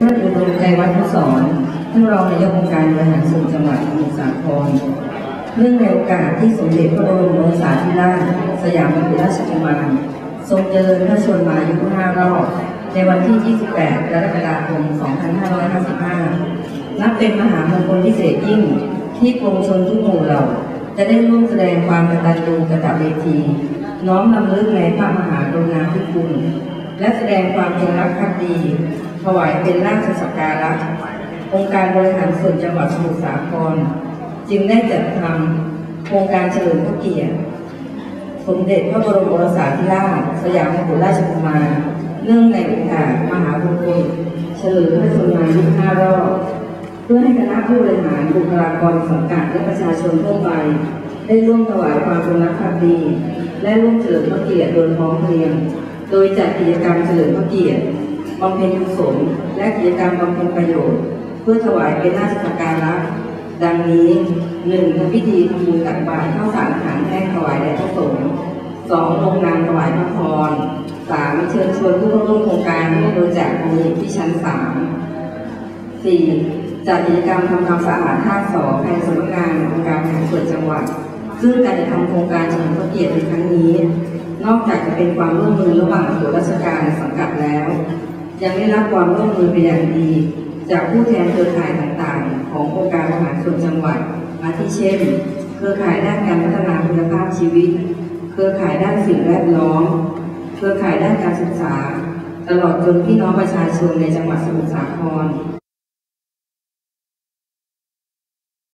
ท่านอุดมใจวัฒน์สอนท่านรองนายกองค์การบริหารส่วนจังหวัดสมุทรสาครเนื่องในโอกาสที่สมเด็จพระบรมโอรสาธิราชสยามกุฎราชกุมารทรงเจริญพระชนมายุ5รอบในวันที่ 28 กรกฎาคม 2555 นับเป็นมหามงคลพิเศษยิ่งที่ปวงชนทุกหมู่เหล่า จะได้ร่วมแสดงความกตัญญูกตเวที น้อมนำลึกในพระมหากรุณาธิคุณ และแสดงความจงรักภักดี วายเป็นราชสักการะองค์การบริหารส่วนจังหวัดสมุทรสาคร จึงได้จัดทำโครงการเฉลิมพระเกียรติสมเด็จพระบรมโอรสาธิราชสยามกุฎราชกุมารเนื่องในโอกาสมหามงคลเฉลิมพระชนมายุ5รอบเพื่อให้คณะผู้บริหารบุคลากรสังกัดและประชาชนทั่วไปได้ร่วมถวายความจงรักภักดี และร่วมเฉลิมพระเกียรติโดยพร้อมเพรียง โดยจัดกิจกรรมเฉลิมพระเกียรติ บำเพ็ญกุศลและกิจกรรมบำเพ็ญประโยชน์ เพื่อถวายเป็นราชสักการะดังนี้หนึ่งทำพิธีทำบุญตักบาตรข้าวสารอาหารแห้งถวายแด่พระสงฆ์สองลงนามถวายพระพรสามเชิญชวนผู้ร่วมโครงการร่วมบริจาคมูลนิธิชั้นสามสี่จัดกิจกรรมทำความสะอาดท่าสอภายในสำนักงานองค์การบริหารส่วนจังหวัด ซึ่งการจะทำโครงการเฉลิมพระเกียรติในครั้งนี้ นอกจากจะเป็นความร่วมมือระหว่างส่วนราชการสังกัดแล้ว ยังได้รับความร่วมมือเป็นอย่างดี จากผู้แทนเครือข่ายต่างๆ ขององค์การบริหารส่วนจังหวัด อาทิเช่น เครือข่ายด้านการพัฒนาคุณภาพชีวิต เครือข่ายด้านสิ่งแวดล้อม เครือข่ายด้านการศึกษา ตลอดจนพี่น้องประชาชนในจังหวัดสมุทรสาคร